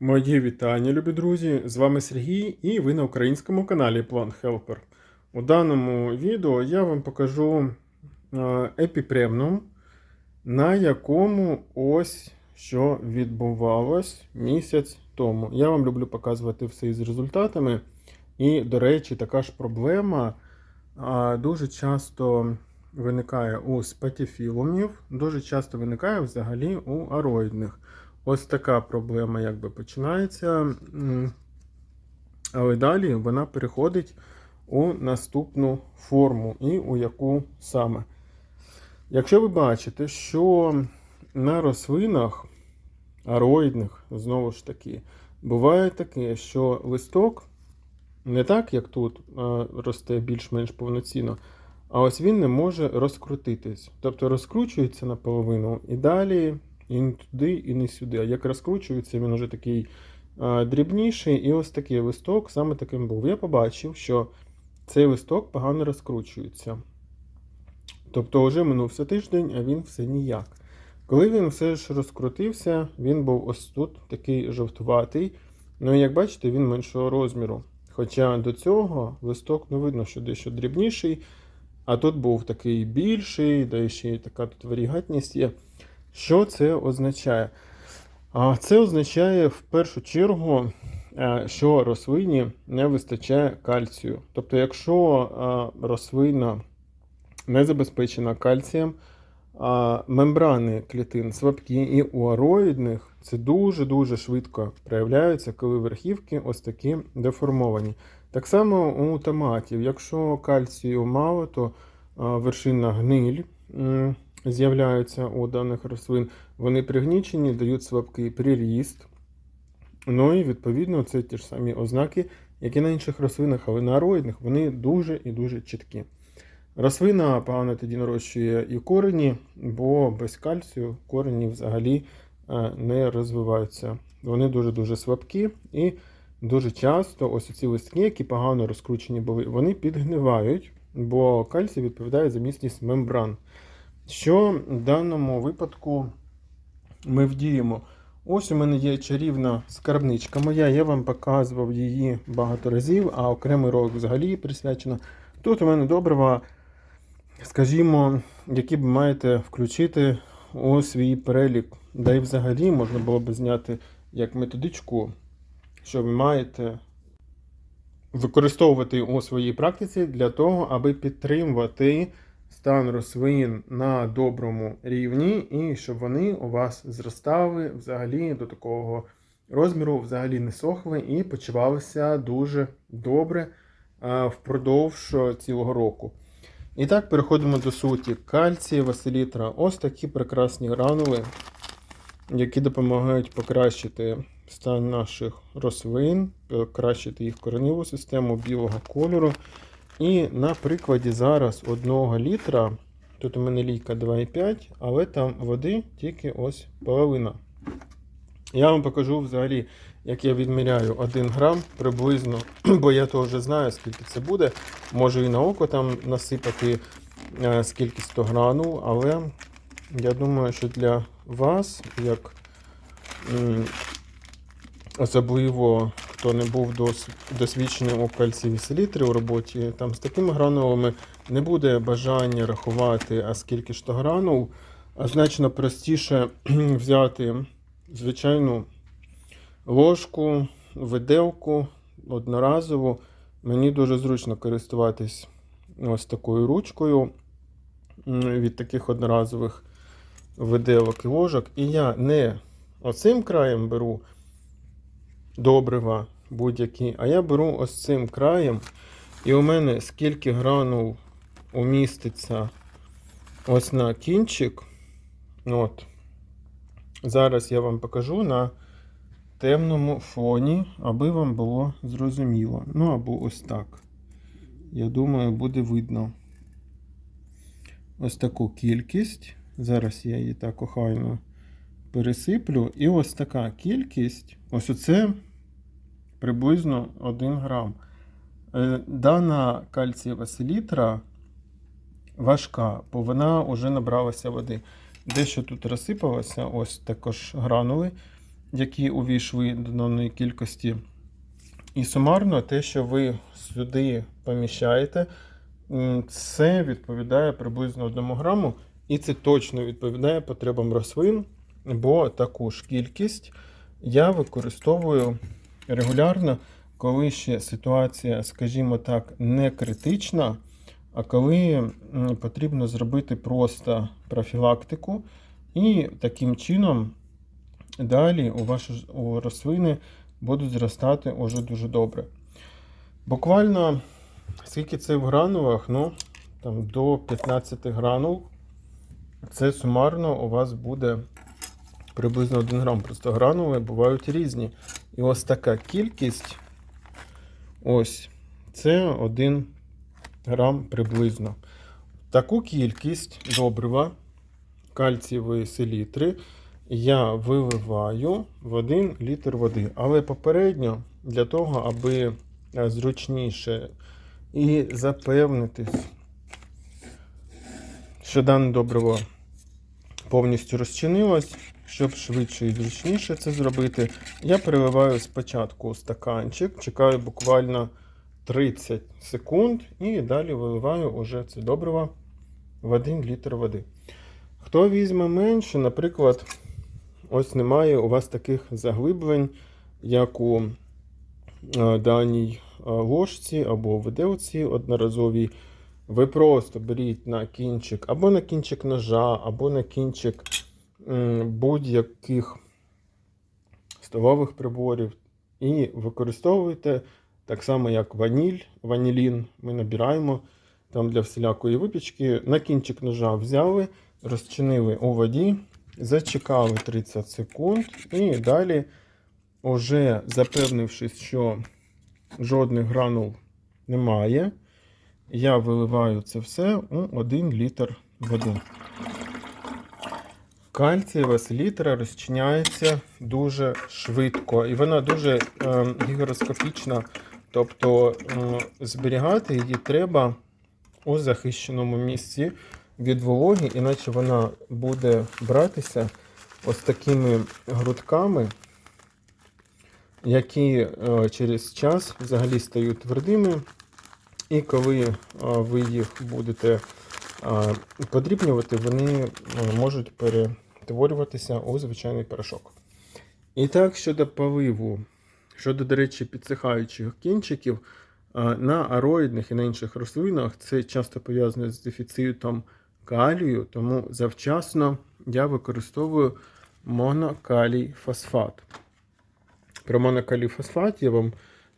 Мої вітання, любі друзі! З вами Сергій і ви на українському каналі Plant Helper. У даному відео я вам покажу е, епіпремнум, на якому ось що відбувалось місяць тому. Я вам люблю показувати все із результатами. І, до речі, така ж проблема дуже часто виникає у спатіфілумів, дуже часто виникає взагалі у ароїдних. Ось така проблема якби починається. Але далі вона переходить у наступну форму і у яку саме. Якщо ви бачите, що на рослинах ароїдних, знову ж таки, буває таке, що листок не так, як тут росте більш-менш повноцінно, а ось він не може розкрутитись. Тобто розкручується наполовину і далі і не туди, і не сюди. А як розкручується, він уже такий дрібніший, і ось такий листок саме таким був. Я побачив, що цей листок погано розкручується. Тобто вже минувся тиждень, а він все ніяк. Коли він все ж розкрутився, він був ось тут такий жовтуватий. Ну і як бачите, він меншого розміру. Хоча до цього листок ну, видно, що дещо дрібніший, а тут був такий більший, да ще така тут варігатність є. Що це означає? Це означає в першу чергу, е, що рослині не вистачає кальцію. Тобто, якщо е, рослина не забезпечена кальцієм, мембрани клітин слабкі і у ароїдних це дуже-дуже швидко проявляється, коли верхівки ось такі деформовані. Так само у томатів, якщо кальцію мало, то а, вершинна гниль м, з'являється у даних рослин, вони пригнічені, дають слабкий приріст. Ну і відповідно це ті ж самі ознаки, як і на інших рослинах, але на ароїдних вони дуже і дуже чіткі. Рослина погано тоді нарощує і корені, бо без кальцію корені взагалі е, не розвиваються. Вони дуже-дуже слабкі і дуже часто ось ці листки, які погано розкручені були, вони підгнивають, бо кальцій відповідає за міцність мембран. Що в даному випадку ми вдіємо? Ось у мене є чарівна скарбничка моя, я вам показував її багато разів, а окремий ролик взагалі присвячено. Тут у мене добрива скажімо, які б маєте включити у свій перелік. Да й взагалі можна було б зняти як методичку, що ви маєте використовувати у своїй практиці для того, аби підтримувати стан рослин на доброму рівні, і щоб вони у вас зростали взагалі до такого розміру, взагалі не сохли і почувалися дуже добре впродовж цілого року. І так, переходимо до суті. Кальцій, василітра. Ось такі прекрасні гранули, які допомагають покращити стан наших рослин, покращити їх кореневу систему білого кольору. І на прикладі зараз 1 літра, тут у мене лійка 2,5, але там води тільки ось половина. Я вам покажу взагалі, як я відміряю 1 грам приблизно, бо я то вже знаю, скільки це буде. Можу і на око там насипати е, скільки 100 гранул, але я думаю, що для вас, як особливо хто не був дос, досвідчений у кальцівій селітрі у роботі, там з такими гранулами не буде бажання рахувати, а скільки ж то гранул, а значно простіше взяти звичайну ложку, виделку одноразову. Мені дуже зручно користуватись ось такою ручкою від таких одноразових виделок і ложок. І я не оцим краєм беру добрива будь-які, а я беру ось цим краєм. І у мене скільки гранул уміститься ось на кінчик. От. Зараз я вам покажу на темному фоні, аби вам було зрозуміло. Ну або ось так. Я думаю, буде видно ось таку кількість. Зараз я її так охайно пересиплю. І ось така кількість, ось оце приблизно 1 грам. Е, Дана кальцієва селітра важка, бо вона вже набралася води. Дещо тут розсипалося, ось також гранули. які увійшли до даної кількості. І сумарно те, що ви сюди поміщаєте, це відповідає приблизно 1 граму, і це точно відповідає потребам рослин, бо таку ж кількість я використовую регулярно, коли ще ситуація, скажімо так, не критична, а коли потрібно зробити просто профілактику, і таким чином далі у ваші у рослини будуть зростати уже дуже добре. Буквально, скільки це в гранулах, ну, там до 15 гранул, це сумарно у вас буде приблизно 1 грам. Просто гранули бувають різні. І ось така кількість, ось, це 1 грам приблизно. Таку кількість добрива, кальцієвої селітри, я виливаю в 1 літр води. Але попередньо, для того, аби е, зручніше і запевнитись, що дане добриво повністю розчинилось, щоб швидше і зручніше це зробити, я переливаю спочатку стаканчик, чекаю буквально 30 секунд і далі виливаю уже це добриво в 1 літр води. Хто візьме менше, наприклад, ось немає у вас таких заглиблень, як у е, даній е, ложці або виделці одноразовій. Ви просто беріть на кінчик або на кінчик ножа, або на кінчик будь-яких столових приборів і використовуйте так само, як ваніль, ванілін. Ми набираємо там для всілякої випічки. На кінчик ножа взяли, розчинили у воді, зачекали 30 секунд і далі, уже запевнившись, що жодних гранул немає, я виливаю це все у 1 літр води. Кальцієва селітра розчиняється дуже швидко, і вона дуже е, гігроскопічна. Тобто зберігати її треба у захищеному місці від вологи, іначе вона буде братися ось такими грудками, які е, через час взагалі стають твердими. І коли е, ви їх будете е, подрібнювати, вони можуть перетворюватися у звичайний порошок. І так, щодо поливу, щодо, до речі, підсихаючих кінчиків, на ароїдних і на інших рослинах це часто пов'язано з дефіцитом калію, тому завчасно я використовую монокалій фосфат. Про монокалій фосфат я вам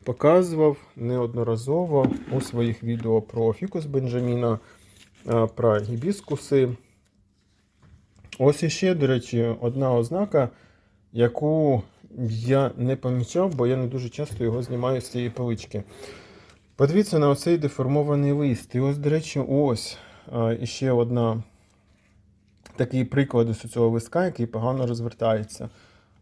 показував неодноразово у своїх відео про фікус Бенджаміна, про гібіскуси. Ось іще, до речі, одна ознака, яку я не помічав, бо я не дуже часто його знімаю з цієї полички. Подивіться на оцей деформований лист. І ось, до речі, ось іще одна такий приклад ось цього листка, який погано розвертається.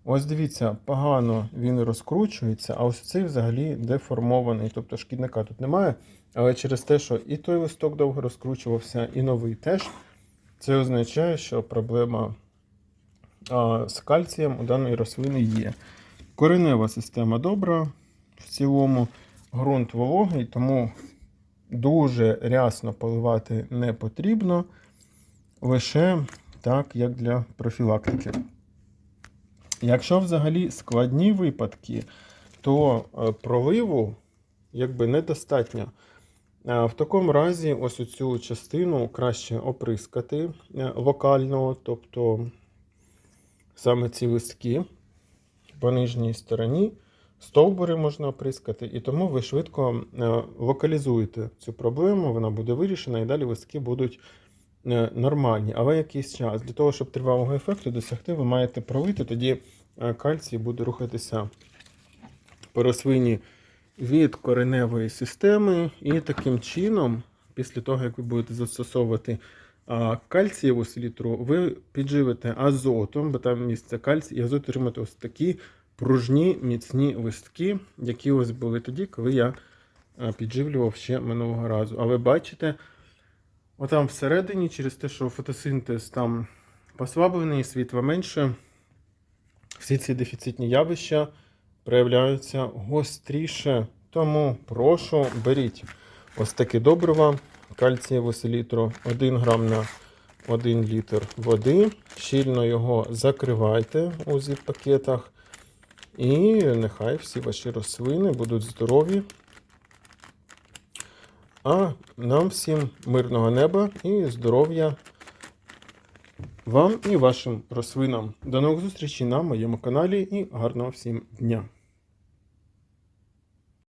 Ось дивіться, погано він розкручується, а ось цей взагалі деформований, тобто шкідника тут немає. Але через те, що і той листок довго розкручувався, і новий теж, це означає, що проблема з кальцієм у даної рослини є. Коренева система добра в цілому, ґрунт вологий, тому дуже рясно поливати не потрібно, лише так, як для профілактики. Якщо взагалі складні випадки, то е, проливу якби недостатньо. Е, В такому разі, ось цю частину краще оприскати е, локально, тобто саме ці листки по нижній стороні, стовбури можна оприскати, і тому ви швидко е, локалізуєте цю проблему, вона буде вирішена, і далі листки будуть е, нормальні. Але якийсь час для того, щоб тривалого ефекту досягти, ви маєте пролити, тоді е, кальцій буде рухатися по рослині від кореневої системи, і таким чином, після того, як ви будете застосовувати кальцієву селітру, ви підживите азотом, бо там місце кальцій, і азот отримати ось такі пружні міцні листки, які ось були тоді, коли я підживлював ще минулого разу. А ви бачите, отам всередині, через те, що фотосинтез там послаблений, світла менше, всі ці дефіцитні явища проявляються гостріше. Тому прошу, беріть ось таке добриво, кальцієву селітру 1 грам на 1 літр води. Щільно його закривайте у зіп-пакетах. І нехай всі ваші рослини будуть здорові. А нам всім мирного неба і здоров'я вам і вашим рослинам. До нових зустрічей на моєму каналі і гарного всім дня!